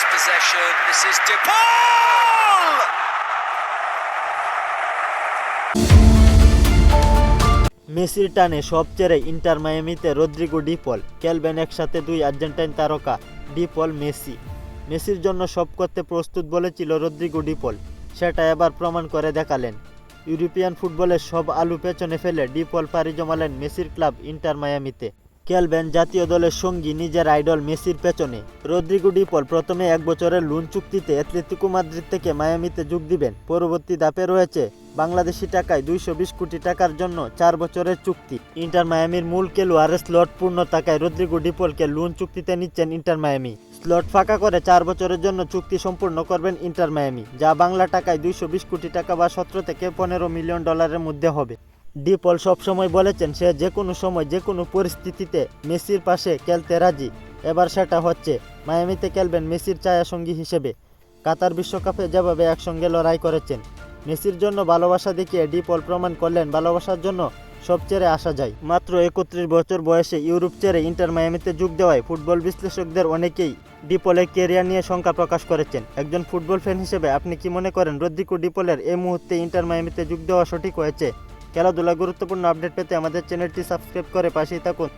lost possession. This is DePaul! মেসির টানে সব চেরে ইন্টার মায়ামিতে রদ্রিগো ডিপল খেলবেন একসাথে দুই আর্জেন্টাইন তারকা ডিপল মেসি মেসির জন্য সব করতে প্রস্তুত বলেছিল রদ্রিগো ডিপল সেটা এবার প্রমাণ করে দেখালেন ইউরোপিয়ান ফুটবলের সব আলু পেছনে ফেলে ডিপল পাড়ি জমালেন মেসির ক্লাব ইন্টার মায়ামিতে খেলবেন জাতীয় দলের সঙ্গী নিজের আইডল মেসির পেছনে। রদ্রিগো ডিপল প্রথমে এক বছরের লোন চুক্তিতে অ্যাথলেটিকো মাদ্রিদ থেকে মায়ামিতে যোগ দিবেন। পরবর্তী ধাপে রয়েছে বাংলাদেশি টাকায় দুইশো বিশ কোটি টাকার জন্য চার বছরের চুক্তি। ইন্টার মায়ামির মূল খেলোয়াড় স্লট পূর্ণ টাকায় রদ্রিগো ডিপলকে লোন চুক্তিতে নিচ্ছেন ইন্টার মায়ামি। স্লট ফাঁকা করে চার বছরের জন্য চুক্তি সম্পূর্ণ করবেন ইন্টার মায়ামি, যা বাংলা টাকায় দুইশো বিশ কোটি টাকা বা সতেরো থেকে পনেরো মিলিয়ন ডলারের মধ্যে হবে। ডিপল সবসময় বলেছেন, সে যে কোনো সময়, যে কোনো পরিস্থিতিতে মেসির পাশে খেলতে রাজি। এবার সেটা হচ্ছে, মায়ামিতে খেলবেন মেসির ছায়াসঙ্গী হিসেবে। কাতার বিশ্বকাপে যেভাবে একসঙ্গে লড়াই করেছেন, মেসির জন্য ভালোবাসা দেখিয়ে ডিপল প্রমাণ করলেন, ভালোবাসার জন্য সব ছেড়ে আসা যায়। মাত্র একত্রিশ বছর বয়সে ইউরোপ ছেড়ে ইন্টার মায়ামিতে যোগ দেওয়ায় ফুটবল বিশ্লেষকদের অনেকেই ডিপলের কেরিয়ার নিয়ে শঙ্কা প্রকাশ করেছেন। একজন ফুটবল ফ্যান হিসেবে আপনি কি মনে করেন রদ্রিকো ডিপলের এই মুহূর্তে ইন্টার মায়ামিতে যোগ দেওয়া সঠিক হয়েছে? খেলাধুলা গুরুত্বপূর্ণ আপডেট পেতে আমাদের চ্যানেলটি সাবস্ক্রাইব করে পাশেই থাকুন।